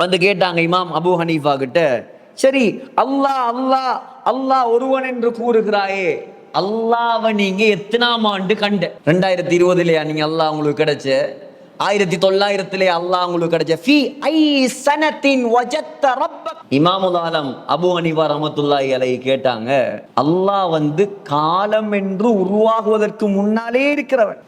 வந்து கேட்டாங்க இமாம் அபு ஹனீஃபா கிட்ட சரி அல்லாஹ் அல்லாஹ் அல்லாஹ் ஒருவன் என்று கூறுகிறாயே அல்லாவை நீங்க எத்தனாம் ஆண்டு கண்ட ரெண்டாயிரத்தி இருபதுலயா நீங்க அல்லாஹ் உங்களுக்கு கிடைச்ச ஆயிரத்தி தொள்ளாயிரத்திலே அல்லாஹ் உங்களுக்கு கிடைச்ச ஃபி ஐ சனத்தின் வஜத்த ரப்ப இமாமுல் ஆலம் அபு ஹனீஃபா ரஹ்மத்துல்லாஹி அலை கேட்டாங்க அல்லாஹ் வந்து காலம் என்று உருவாகுவதற்கு முன்னாலே இருக்கிறவன்.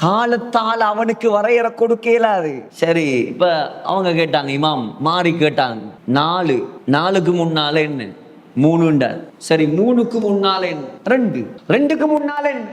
காலத்தால் அவனுக்கு வரையற கொடுக்க இயலாது. சரி இப்ப அவங்க கேட்டாங்க இமாம் மாறி கேட்டாங்க. நாலு நாலுக்கு முன்னால என்ன? மூணுண்டார் சரி மூணுக்கு முன்னால என்ன? ரெண்டு. ரெண்டுக்கு முன்னால என்ன?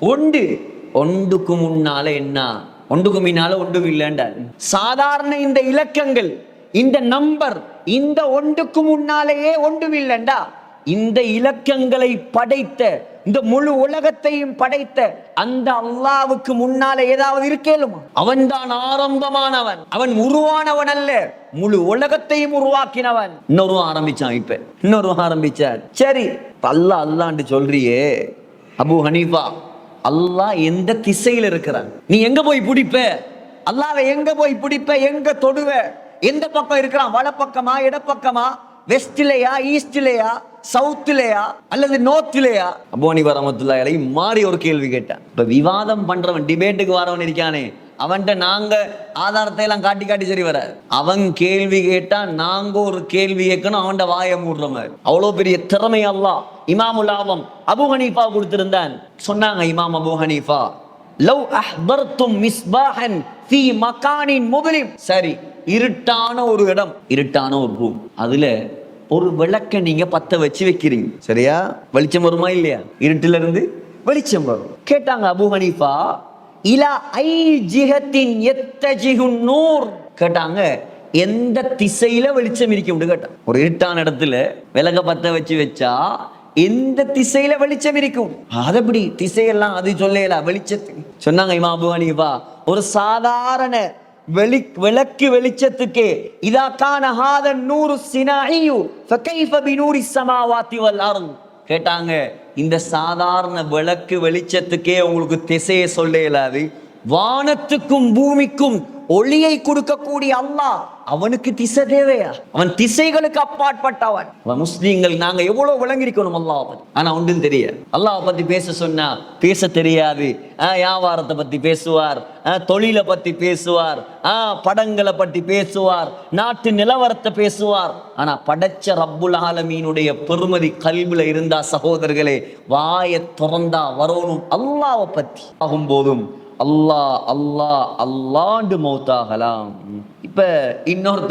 ஒன்று. ஒன்றுக்கு முன்னால என்ன? ஒன்றுக்கு முன்னால ஒன்றும் இல்லைண்டார் சாதாரண இந்த இலக்கங்கள் இந்த நம்பர் இந்த ஒன்றுக்கு முன்னாலேயே ஒன்றும் இல்லைண்டா. இந்த இலக்கங்களை படைத்த இந்த முழு உலகத்தையும் படைத்த அந்த அல்லாவுக்கு முன்னால ஏதாவது இருக்கேலுமா அவன்தான் ஆரம்பமானவன். அவன் உருவானவன் அல்ல. முழு உலகத்தையும் உருவாக்கினவன். இன்னொரு ஆரம்பிச்சான் இப்ப. இன்னொரு ஆரம்பிச்சார். சரி அல்லா அல்லாண்டு சொல்றியே அபு ஹனீஃபா அல்லாஹ் எந்த திசையில் இருக்கிறான்? நீ எங்க போய் பிடிப்ப? அல்லாவை எங்க போய் பிடிப்ப? எங்க தொடுவ? எந்த பக்கம் இருக்கிறான்? வலப்பக்கமா இடப்பக்கமா? வெஸ்ட்லயா ஈஸ்ட்லயா? சவுத்திலேயா அல்லது நோர்த்லயா அபோனி வரமத்துல்லாய் மாறி ஒரு கேள்வி கேட்டேன். இப்போ விவாதம் பண்ணுறவன் டிபேட்டுக்கு வரவன் இருக்கானே அவன்கிட்ட நாங்க ஆதாரத்தை எல்லாம் காட்டி காட்டி சரி வர அவன் கேள்வி கேட்டா நாங்க ஒரு கேள்வி கேட்கணும் அவன்கிட்ட வாயை மூடுற மாதிரி. அவ்வளோ பெரிய திறமை அல்லா இமாமுல் ஆலம் அபு ஹனீஃபா கொடுத்திருந்தான். சொன்னாங்க இமாம் அபு ஹனீஃபா லவ் அஹ்பர்தும் மிஸ்பாஹன் ஃபீ மகானின் முபலிம் சரி இருட்டான ஒரு இடம் இருட்டான ஒரு ரூம் அதுல ஒரு விளக்க நீங்க பத்த வச்சு வைக்கிறீங்க. சரியா? வெளிச்சம் வருமா இல்லையா? இருட்டுல இருந்து வெளிச்சம் வரும். கேட்டாங்க அபு ஹனீஃபா இலா ஐ ஜிஹத்தின் எத்தஜிகுன் நூர்? கேட்டாங்க எந்த திசையில வெளிச்சம் இருக்கும்? கேட்டான் ஒரு இருட்டான இடத்துல விளக்க பத்த வச்சு வச்சா எந்த திசையில வெளிச்சம் இருக்கும்? அதப்படி திசையெல்லாம் அது சொல்லல வெளிச்சத்துக்கு. சொன்னாங்க இமா அபு ஹனீஃபா ஒரு சாதாரண வெளி விளக்கு வெளிச்சத்துக்கு இதா கான ஹாதன் நூறு சினாயு ஃபகைஃப பினூரி சமாவாத்தி வல் கேட்டாங்க இந்த சாதாரண விளக்கு வெளிச்சத்துக்கே உங்களுக்கு திசையை சொல்ல இயலாது வானத்துக்கும் பூமிக்கும் ஒளியை கொடுக்கக்கூடிய அல்லாஹ் அவனுக்கு திசை தேவையா? அவன் திசைகளுக்கு அப்பாற்பட்டவன். அவன் முஸ்லீம்கள் நாங்க எவ்வளவு விளங்கிருக்கணும் அல்லாஹ் பத்தி? ஆனா ஒன்றும் தெரியாது. அல்லாஹ் பத்தி பேச சொன்னா பேச தெரியாது. ஆஹ் வியாபாரத்தை பத்தி பேசுவார். தொழிலை பத்தி பேசுவார். ஆஹ் படங்களை பத்தி பேசுவார். நாட்டு நிலவரத்தை பேசுவார். ஆனா படைச்ச ரப்புல் ஆலமீனுடைய பெருமதி கல்வில இருந்தா சகோதரர்களே வாயை திறந்தா வரணும் அல்லாவை பத்தி. ஆகும் போதும் அல்லா அல்லா அல்லாண்டு மௌத்தாகலாம். இப்போ இன்னொருத்த